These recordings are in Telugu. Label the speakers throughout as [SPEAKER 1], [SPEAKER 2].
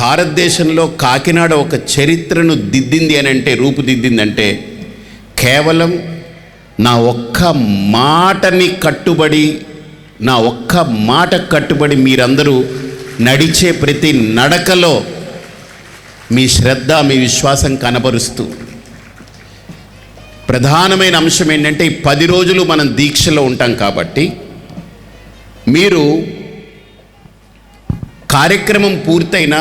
[SPEAKER 1] భారతదేశంలో కాకినాడ ఒక చరిత్రను దిద్దింది అని అంటే రూపుదిద్దిందంటే కేవలం నా ఒక్క మాటని కట్టుబడి నా ఒక్క మాట కట్టుబడి మీరందరూ నడిచే ప్రతి నడకలో మీ శ్రద్ధ మీ విశ్వాసం కనబరుస్తూ. ప్రధానమైన అంశం ఏంటంటే ఈ పది రోజులు మనం దీక్షలో ఉంటాం కాబట్టి మీరు కార్యక్రమం పూర్తయినా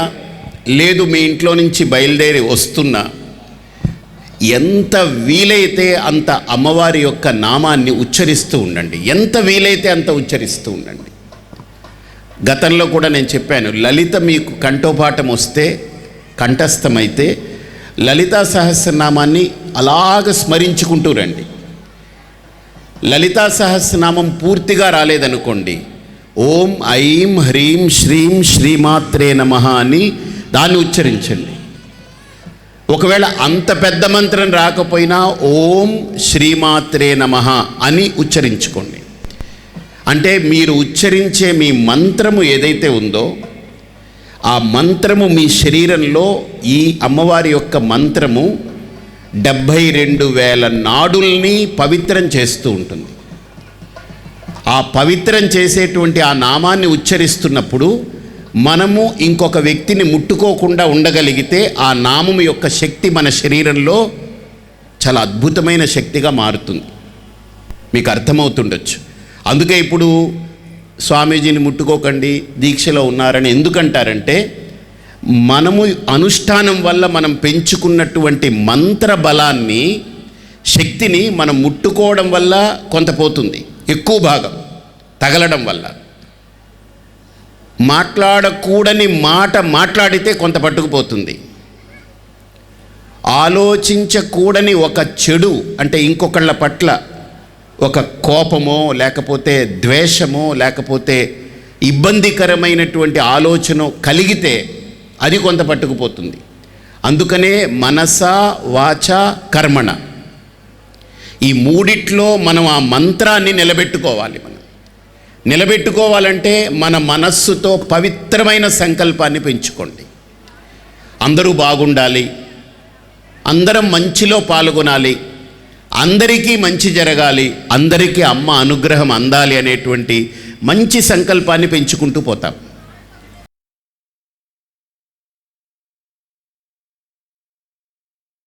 [SPEAKER 1] లేదు మీ ఇంట్లో నుంచి బయలుదేరి వస్తున్నా ఎంత వీలైతే అంత అమ్మవారి యొక్క నామాన్ని ఉచ్చరిస్తూ ఉండండి. ఎంత వీలైతే అంత ఉచ్చరిస్తూ ఉండండి. గతంలో కూడా నేను చెప్పాను లలిత మీకు కంఠోపాఠం వస్తే కంఠస్థమైతే లలితా సహస్రనామాన్ని అలాగ స్మరించుకుంటూ రండి. లలితా సహస్రనామం పూర్తిగా రాలేదనుకోండి ఓం ఐం హ్రీం శ్రీం శ్రీమాత్రే నమ అని దాన్ని ఉచ్చరించండి. ఒకవేళ అంత పెద్ద మంత్రం రాకపోయినా ఓం శ్రీమాత్రే నమ అని ఉచ్చరించుకోండి. అంటే మీరు ఉచ్చరించే మీ మంత్రము ఏదైతే ఉందో ఆ మంత్రము మీ శరీరంలో ఈ అమ్మవారి యొక్క మంత్రము డెబ్భై రెండు వేల నాడుల్ని పవిత్రం చేస్తూ ఉంటుంది. ఆ పవిత్రం చేసేటువంటి ఆ నామాన్ని ఉచ్చరిస్తున్నప్పుడు మనము ఇంకొక వ్యక్తిని ముట్టుకోకుండా ఉండగలిగితే ఆ నామము యొక్క శక్తి మన శరీరంలో చాలా అద్భుతమైన శక్తిగా మారుతుంది. మీకు అర్థమవుతుండొచ్చు. అందుకే ఇప్పుడు స్వామీజీని ముట్టుకోకండి దీక్షలో ఉన్నారని ఎందుకంటారంటే మనము అనుష్ఠానం వల్ల మనం పెంచుకున్నటువంటి మంత్ర బలాన్ని శక్తిని మనం ముట్టుకోవడం వల్ల కొంత పోతుంది. ఎక్కువ భాగం తగలడం వల్ల. మాట్లాడకూడని మాట మాట్లాడితే కొంత పట్టుకుపోతుంది. ఆలోచించకూడని ఒక చెడు అంటే ఇంకొకళ్ళ పట్ల ఒక కోపమో లేకపోతే ద్వేషమో లేకపోతే ఇబ్బందికరమైనటువంటి ఆలోచన కలిగితే అది కొంత పట్టుకుపోతుంది. అందుకనే మనస వాచ కర్మణ. ఈ మూడిట్లో మనం ఆ మంత్రాన్ని నిలబెట్టుకోవాలి నిలబెట్టుకోవాలంటే మన మనస్సుతో పవిత్రమైన సంకల్పాన్ని పెంచుకోండి. అందరూ బాగుండాలి. అందరం మంచిలో పాల్గొనాలి. అందరికీ మంచి జరగాలి. అందరికీ అమ్మ అనుగ్రహం అందాలి అనేటువంటి మంచి సంకల్పాన్ని పెంచుకుంటూ పోతాం.